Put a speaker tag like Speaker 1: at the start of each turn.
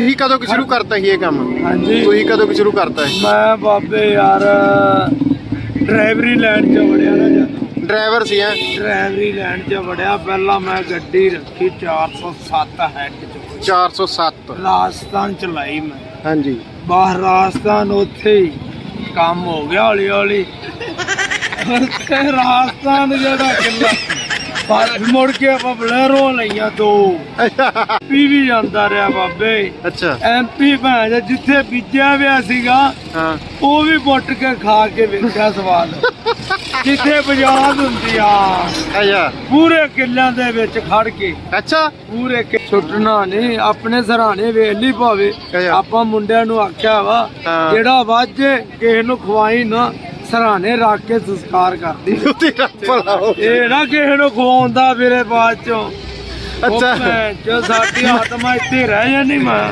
Speaker 1: ਤੁਸੀਂ ਕਦੋਂ ਕਿ ਸ਼ੁਰੂ ਕਰਤਾ ਸੀ ਇਹ ਕੰਮ?
Speaker 2: ਹਾਂਜੀ।
Speaker 1: ਤੁਸੀਂ ਕਦੋਂ ਕਿ ਸ਼ੁਰੂ ਕਰਤਾ ਹੈ
Speaker 2: ਮੈਂ ਬਾਬੇ ਯਾਰ ਡਰਾਈਵਰੀ ਲਾਈਨ 'ਚ ਵੜਿਆ ਨਾ ਜਦੋਂ।
Speaker 1: ਡਰਾਈਵਰ ਸੀ ਹੈ?
Speaker 2: ਡਰਾਈਵਰੀ ਲਾਈਨ 'ਚ ਵੜਿਆ ਪਹਿਲਾਂ ਮੈਂ ਗੱਡੀ ਰੱਖੀ 407 ਹੈਡ 'ਚ।
Speaker 1: 407
Speaker 2: ਰਾਜਸਥਾਨ ਚ ਲਾਈ ਮੈਂ।
Speaker 1: ਹਾਂਜੀ।
Speaker 2: ਬਾਹਰ ਰਾਜਸਥਾਨ ਉੱਥੇ ਹੀ ਕੰਮ ਹੋ ਗਿਆ ਹੌਲੀ ਹੌਲੀ ਉੱਥੇ ਰਾਜਸਥਾਨ ਜਿਹੜਾ ਕਿੱਲਾ ਮੁੜ ਕੇ ਆਪਾਂ ਬਲੈਰੋ ਲਈਆਂ ਦੋ। ਪੀ ਵੀ ਜਾਂਦਾ ਰਿਹਾ ਬਾਬੇ।
Speaker 1: ਅੱਛਾ।
Speaker 2: ਐਮਪੀ ਭਾਂਜ ਜਿੱਥੇ ਬੀਜਿਆ ਵਿਆ ਸੀਗਾ
Speaker 1: ਹਾਂ।
Speaker 2: ਉਹ ਵੀ ਪੁੱਟ ਕੇ ਖਾ ਕੇ ਵੇਖਿਆ ਸਵਾਦ। ਜਿੱਥੇ ਬਜਾਦ ਹੁੰਦੀ ਆ।
Speaker 1: ਅੱਛਾ।
Speaker 2: ਪੂਰੇ ਕਿੱਲਿਆਂ ਦੇ ਵਿੱਚ ਖੜ ਕੇ।
Speaker 1: ਅੱਛਾ।
Speaker 2: ਪੂਰੇ ਛੁੱਟਣਾ ਨਹੀਂ ਆਪਣੇ ਸਰਾਣੇ ਵੇਲੀ ਭਾਵੇ।
Speaker 1: ਅੱਛਾ।
Speaker 2: ਆਪਾਂ ਮੁੰਡਿਆਂ ਨੂੰ ਆਖਿਆ ਵਾ। ਜਿਹੜਾ ਵਾਜੇ ਕਿਸੇ ਨੂੰ ਖਵਾਈ ਨਾ ਸਰਾਣੇ ਰੱਖ ਕੇ ਸੰਸਕਾਰ ਕਰਦੀ।
Speaker 1: ਤੇਰਾ ਭਲਾ ਹੋ
Speaker 2: ਇਹ ਨਾ ਕਿਸੇ ਨੂੰ ਖਵਾਉਂਦਾ ਵੀਰੇ ਬਾਅਦ ਚੋਂ।
Speaker 1: ਅੱਛਾ।
Speaker 2: ਜੋ ਸਾਡੀ ਆਤਮਾ ਇੱਥੇ ਰਹਿ ਜਾਣੀ ਮੈਂ।